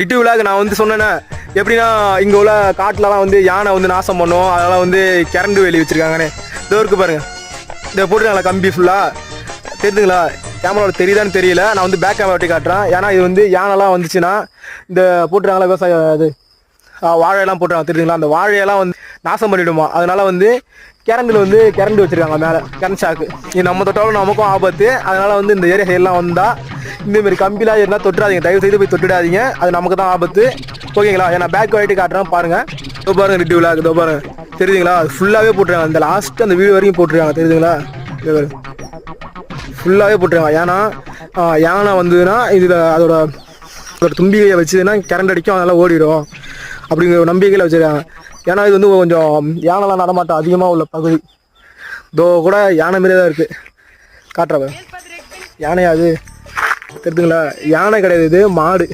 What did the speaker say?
டிட்டு விழாக்கு நான் வந்து சொன்னேன்னா எப்படின்னா இங்கே உள்ள காட்டிலலாம் வந்து யானை வந்து நாசம் பண்ணும். அதெல்லாம் வந்து கரண்ட் வேலி வச்சுருக்காங்கண்ணே இதோ இருக்கு பாருங்கள் இதை போட்டுருக்காங்களா கம்பி ஃபுல்லாக தெரியுதுங்களா கேமராவில் தெரியுதான்னு தெரியல. நான் வந்து பேக் கேமரா ஒட்டி காட்டுறேன். ஏன்னா இது வந்து யானைலாம் வந்துச்சுன்னா இந்த போட்டுருக்காங்களா விவசாய இது வாழையெல்லாம் போட்டுருக்காங்க. தெரியுதுங்களா அந்த வாழையெல்லாம் வந்து நாசம் பண்ணிவிடுமா அதனால் வந்து கரண்டில் வந்து கிரண்டு வச்சுருக்காங்க மேலே. கரண்ட் ஷாக்கு இது நம்ம தொட்டாலும் நமக்கும் ஆபத்து. அதனால் வந்து இந்த ஏரியா சைடெலாம் வந்தால் இந்தமாரி கம்பிலாம் எதுனா தொட்டுறாதீங்க. தயவு செய்து போய் தொட்டுடாதீங்க. அது நமக்கு தான் ஆபத்து. ஓகேங்களா? ஏன்னா பேக் வாயிட்டு காட்டுறேன் பாருங்க. இதோ பாருங்க ரிட்டி விழாக்கு இதோ பாருங்க. தெரியுதுங்களா? அது ஃபுல்லாகவே போட்டுருக்காங்க. இந்த லாஸ்ட் அந்த வீடு வரைக்கும் போட்டுருக்காங்க. தெரியுதுங்களா? ஃபுல்லாகவே போட்டுருக்காங்க. ஏன்னா யானை வந்ததுன்னா இதில் அதோட அதோட தும்பிகையை வச்சுதுன்னா கரண்ட் அடிக்கும். அதெல்லாம் ஓடிடும். அப்படிங்கிற ஒரு நம்பிக்கையில் வச்சுருக்காங்க. ஏன்னா இது வந்து கொஞ்சம் யானைலாம் நடமாட்டம் அதிகமாக உள்ள பகுதி. இதோ கூட யானை மாரியே தான் இருக்குது காட்டுறவ யானையாது தெரியுதுங்களா யானை கிடையாது இது மாடு.